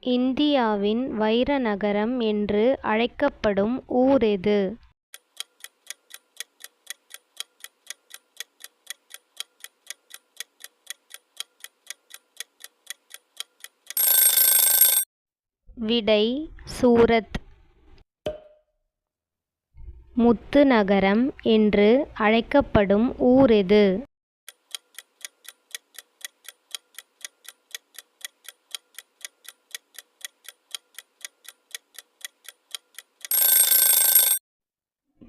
இந்தியாவின் வைர நகரம் என்று அழைக்கப்படும் ஊர் எது? விடை சூரத். முத்து நகரம் என்று அழைக்கப்படும் ஊர் எது?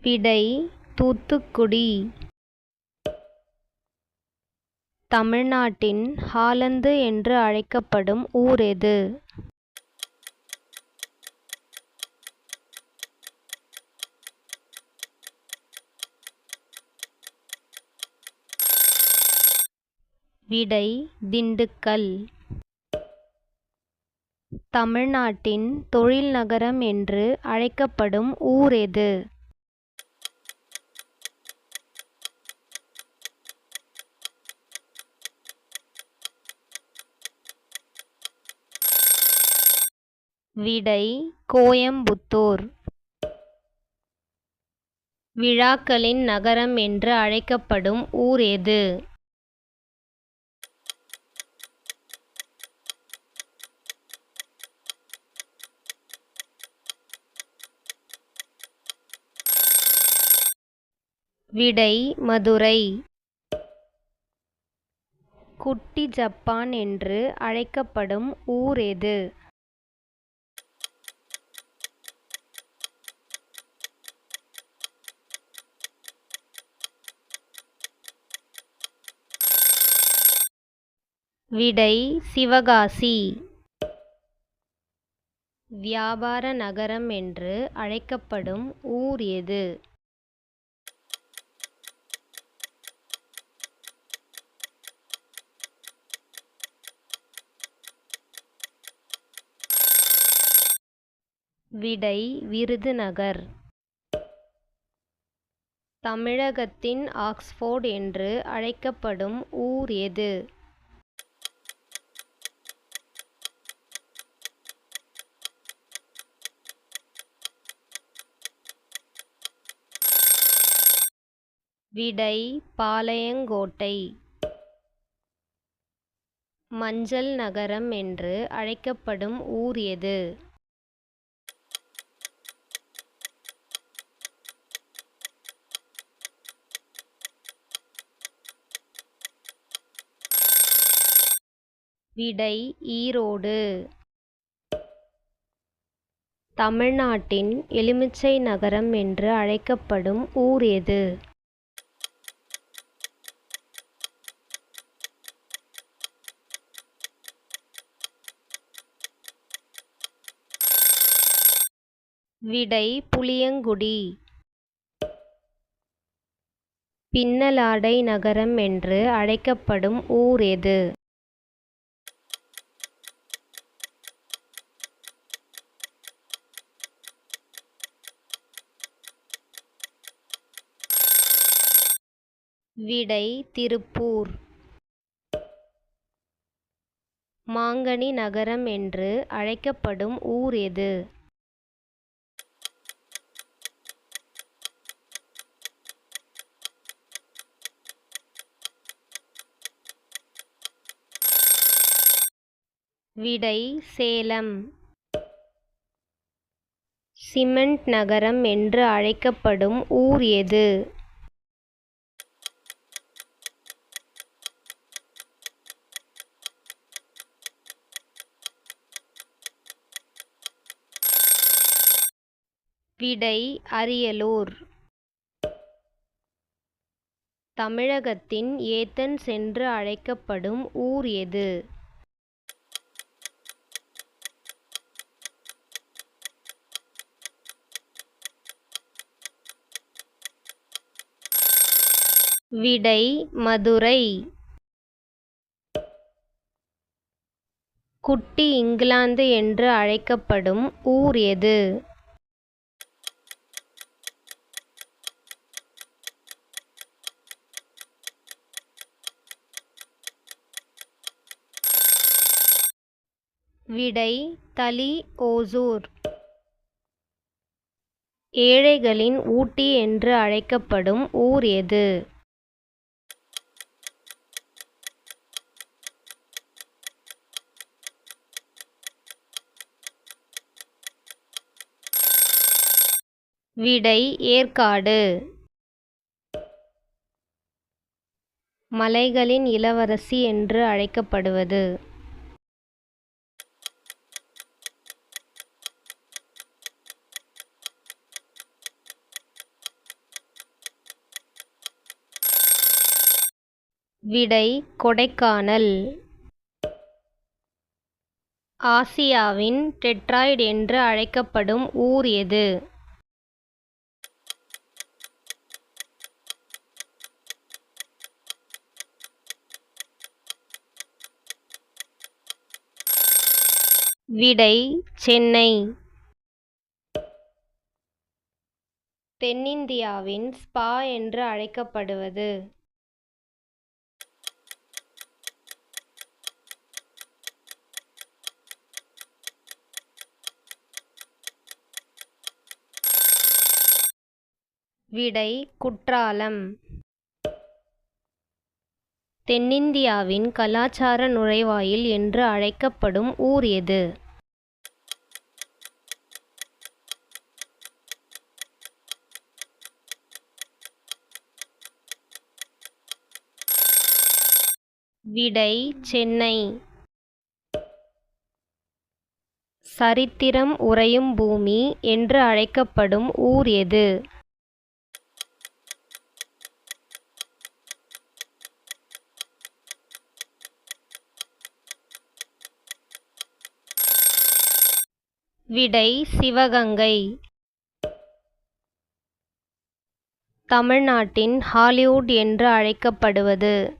விடை தூத்துக்குடி. தமிழ்நாட்டின் ஹாலந்து என்று அழைக்கப்படும் ஊர் எது? விடை திண்டுக்கல். தமிழ்நாட்டின் தொழில் நகரம் என்று அழைக்கப்படும் ஊர் எது? விடை கோயம்புத்தூர். விழாக்களின் நகரம் என்று அழைக்கப்படும் ஊர் எது? விடை மதுரை. குட்டி ஜப்பான் என்று அழைக்கப்படும் ஊர் எது? விடை சிவகாசி. வியாபார நகரம் என்று அழைக்கப்படும் ஊர் எது? விடை விருதுநகர். தமிழகத்தின் ஆக்ஸ்போர்ட் என்று அழைக்கப்படும் ஊர் எது? விடை பாளையங்கோட்டை. மஞ்சள் நகரம் என்று அழைக்கப்படும் ஊர் எது? விடை ஈரோடு. தமிழ்நாட்டின் எலுமிச்சை நகரம் என்று அழைக்கப்படும் ஊர் எது? விடை புளியங்குடி. பின்னலாடை நகரம் என்று அழைக்கப்படும் ஊர் எது? விடை திருப்பூர். மாங்கனி நகரம் என்று அழைக்கப்படும் ஊர் எது? விடை சேலம். சிமெண்ட் நகரம் என்று அழைக்கப்படும் ஊர் எது? விடை அரியலூர். தமிழகத்தின் ஏத்தன்ஸ் என்று அழைக்கப்படும் ஊர் எது? விடை மதுரை. குட்டி இங்கிலாந்து என்று அழைக்கப்படும் ஊர் எது? விடை தலி ஓசூர். ஏழைகளின் ஊட்டி என்று அழைக்கப்படும் ஊர் எது? விடை ஏற்காடு. மலைகளின் இளவரசி என்று அழைக்கப்படுவது. விடை கொடைக்கானல். ஆசியாவின் டெட்ராய்டு என்று அழைக்கப்படும் ஊர் எது? விடை சென்னை. தென்னிந்தியாவின் ஸ்பா என்று அழைக்கப்படுவது. விடை குற்றாலம். தென்னிந்தியாவின் கலாச்சார நுழைவாயில் என்று அழைக்கப்படும் ஊர் எது? விடை சென்னை. சரித்திரம் உறையும் பூமி என்று அழைக்கப்படும் ஊர் எது? விடை சிவகங்கை. தமிழ்நாட்டின் ஹாலிவுட் என்று அழைக்கப்படுவது.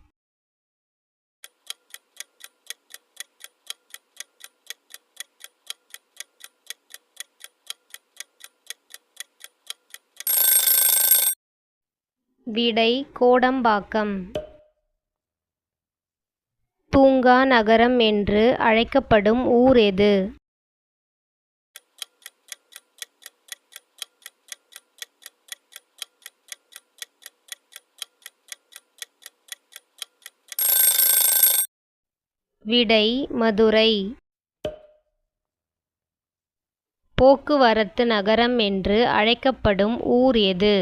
விடை கோடம்பாக்கம். தூங்கா நகரம் என்று அழைக்கப்படும் ஊர் எது? விடை மதுரை. போக்குவரத்து நகரம் என்று அழைக்கப்படும் ஊர் எது?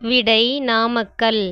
விடை நாமக்கல்.